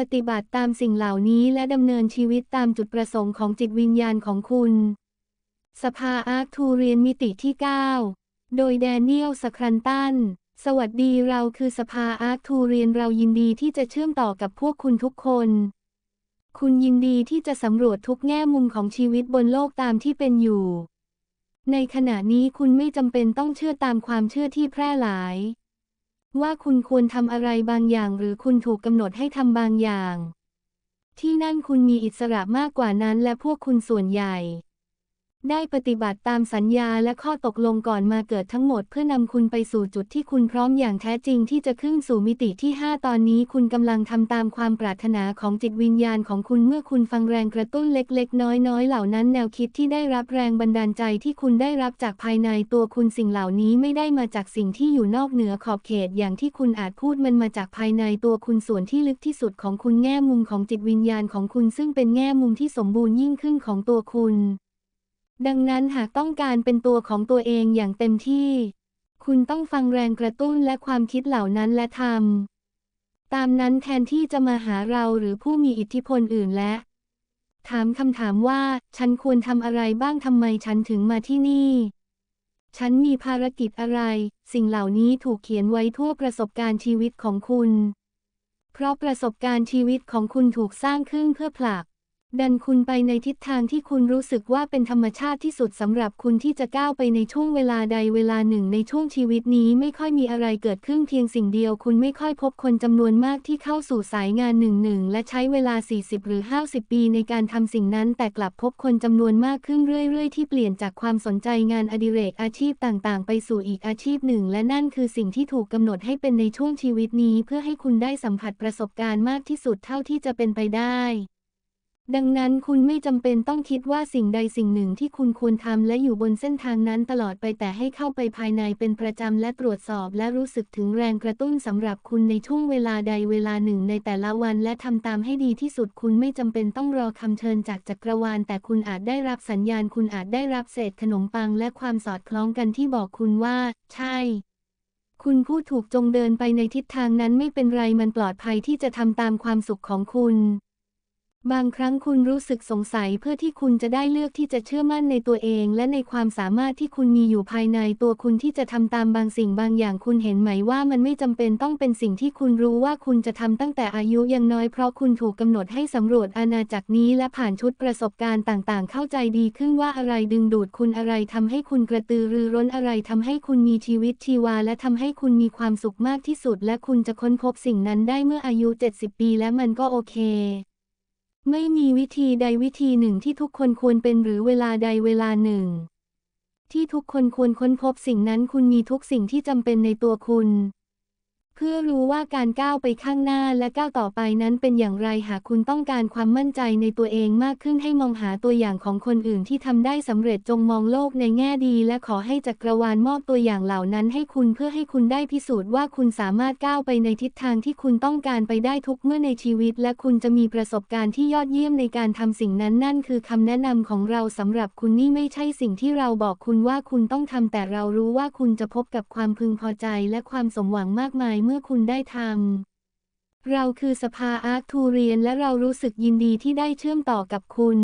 ปฏิบัติตามสิ่งเหล่านี้และดำเนินชีวิตตามจุดประสงค์ของจิตวิญญาณของคุณ สภาอาร์คทูเรียนมิติที่ 9 โดยแดเนียลสครันตัน สวัสดีเราคือสภาอาร์คทูเรียนเรายินดีที่จะเชื่อมต่อกับพวกคุณทุกคน คุณยินดีที่จะสำรวจทุกแง่มุมของชีวิตบนโลกตามที่เป็นอยู่ ในขณะนี้คุณไม่จำเป็นต้องเชื่อตามความเชื่อที่แพร่หลาย ว่าคุณควรทำอะไรบางอย่างหรือคุณถูกกำหนดให้ทำบางอย่าง ที่นั่นคุณมีอิสระมากกว่านั้นและพวกคุณส่วนใหญ่ ได้ปฏิบัติตามสัญญาและข้อตกลงก่อนมาเกิดทั้งหมดเพื่อนำคุณไปสู่จุดที่คุณพร้อมอย่างแท้จริงที่จะขึ้นสู่มิติที่ 5 ตอนนี้คุณกำลังทำตามความปรารถนาของจิตวิญญาณของคุณเมื่อคุณฟังแรงกระตุ้นเล็กๆ น้อยๆ เหล่านั้นแนวคิดที่ได้รับแรงบันดาลใจที่คุณได้รับจากภายในตัวคุณสิ่งเหล่านี้ไม่ได้มาจากสิ่งที่อยู่นอกเหนือขอบเขตอย่างที่คุณอาจพูดมันมาจากภายในตัวคุณส่วนที่ลึกที่สุดของคุณแง่มุมของจิตวิญญาณของคุณซึ่งเป็นแง่มุมที่สมบูรณ์ยิ่งขึ้นของตัวคุณ ดังนั้นหากต้องการเป็นตัวของตัวเองอย่างเต็มที่ คุณต้องฟังแรงกระตุ้นและความคิดเหล่านั้นและทำตามนั้นแทนที่จะมาหาเราหรือผู้มีอิทธิพลอื่นและ ถามคำถามว่า ฉันควรทำอะไรบ้างทำไมฉันถึงมาที่นี่ ฉันมีภารกิจอะไร สิ่งเหล่านี้ถูกเขียนไว้ทั่วประสบการณ์ชีวิตของคุณ เพราะประสบการณ์ชีวิตของคุณถูกสร้างขึ้นเพื่อผลัก ดันคุณไปในทิศทางที่คุณรู้สึกว่าเป็นธรรมชาติที่สุดสำหรับคุณที่จะก้าวไปในช่วงเวลาใดเวลาหนึ่งในช่วงชีวิตนี้ไม่ค่อยมีอะไรเกิดขึ้นเพียงสิ่งเดียว คุณไม่ค่อยพบคนจำนวนมากที่เข้าสู่สายงานหนึ่งหนึ่งและใช้เวลา 40 หรือ 50 ปีในการทำสิ่งนั้น แต่กลับพบคนจำนวนมากขึ้นเรื่อย ๆ ที่เปลี่ยนจากความสนใจงานอดิเรกอาชีพต่างๆ ไปสู่อีกอาชีพหนึ่ง และนั่นคือสิ่งที่ถูกกำหนดให้เป็นในช่วงชีวิตนี้ เพื่อให้คุณได้สัมผัสประสบการณ์มากที่สุดเท่าที่จะเป็นไปได้ ดังนั้นคุณไม่จำเป็นต้องคิดว่าสิ่งใดสิ่งหนึ่งที่คุณควรทำและอยู่บนเส้นทางนั้นตลอดไปแต่ให้เข้าไปภายในเป็นประจำและตรวจสอบและรู้สึกถึงแรงกระตุ้นสำหรับคุณในช่วงเวลาใดเวลาหนึ่งในแต่ละวันและทำตามให้ดีที่สุดคุณไม่จำเป็นต้องรอคำเชิญจากจักรวาล แต่คุณอาจได้รับสัญญาณ คุณอาจได้รับเศษขนมปังและความสอดคล้องกันที่บอกคุณว่า ใช่คุณพูดถูกจงเดินไปในทิศทางนั้นไม่เป็นไรมันปลอดภัยที่จะทำตามความสุขของคุณ บางครั้งคุณรู้สึกสงสัยเพื่อที่คุณจะได้เลือกที่จะเชื่อมั่นในตัวเอง และในความสามารถที่คุณมีอยู่ภายในตัวคุณที่จะทำตามบางสิ่งบางอย่างคุณเห็นไหมว่ามันไม่จำเป็นต้องเป็นสิ่งที่คุณรู้ว่าคุณจะทำตั้งแต่อายุยังน้อยเพราะคุณถูกกำหนดให้สำรวจอาณาจักรนี้และผ่านชุดประสบการณ์ต่างๆ เข้าใจดีขึ้นว่าอะไรดึงดูดคุณอะไรทำให้คุณกระตือรือร้นอะไรทำให้คุณมีชีวิตชีวา และทำให้คุณมีความสุขมากที่สุด และคุณจะค้นพบสิ่งนั้นได้เมื่ออายุ 70 ปี และมันก็โอเค ไม่มีวิธีใดวิธีหนึ่งที่ทุกคนควรเป็นหรือเวลาใดเวลาหนึ่ง ที่ทุกคนควรค้นพบสิ่งนั้นคุณมีทุกสิ่งที่จำเป็นในตัวคุณ เพื่อรู้ว่าการก้าวไปข้างหน้าและก้าวต่อไปนั้นเป็นอย่างไรหากคุณต้องการความมั่นใจในตัวเองมากขึ้นให้มองหาตัวอย่างของคนอื่นที่ทำได้สำเร็จจงมองโลกในแง่ดี และขอให้จักรวาลมอบตัวอย่างเหล่านั้นให้คุณเพื่อให้คุณได้พิสูจน์ว่าคุณสามารถก้าวไปในทิศทางที่คุณต้องการไปได้ทุกเมื่อในชีวิต และคุณจะมีประสบการณ์ที่ยอดเยี่ยมในการทำสิ่งนั้นนั่นคือคำแนะนำของเราสำหรับคุณนี่ไม่ใช่สิ่งที่เราบอกคุณว่าคุณต้องทำแต่เรารู้ว่าคุณจะพบกับความพึงพอใจ และความสมหวังมากมายเมื่อคุณได้ทำ เราคือสภาอาร์คทูเรียนและเรารู้สึกยินดีที่ได้เชื่อมต่อกับคุณ